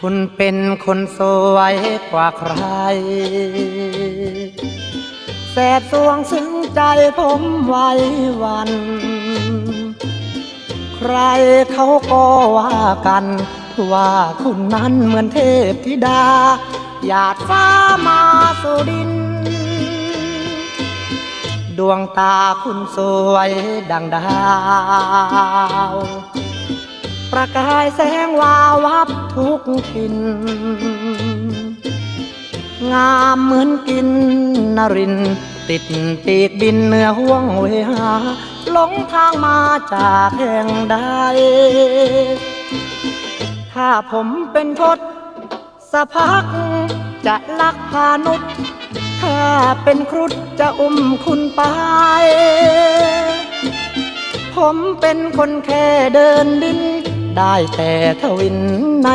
คุณเป็นคนสวยกว่าใคร แสบสวงซึ้งใจผมไว้วัน ใครเขาก็ว่ากัน ว่าคุณนั้นเหมือนเทพธิดา หยาดฟ้ามาสู่ดิน ดวงตาคุณสวยดังดา ประกายแสงวาวับทุกทิน งามเหมือนกินนริน ติดปีกบินเหนือห่วงเวหาหลงทางมาจากแห่งใด ถ้าผมเป็นทศสะพักจะลักพานุษถ้าเป็นครุฑจะอุ้มคุณไป ผมเป็นคนแค่เดินดิน ได้แต่ทวินใน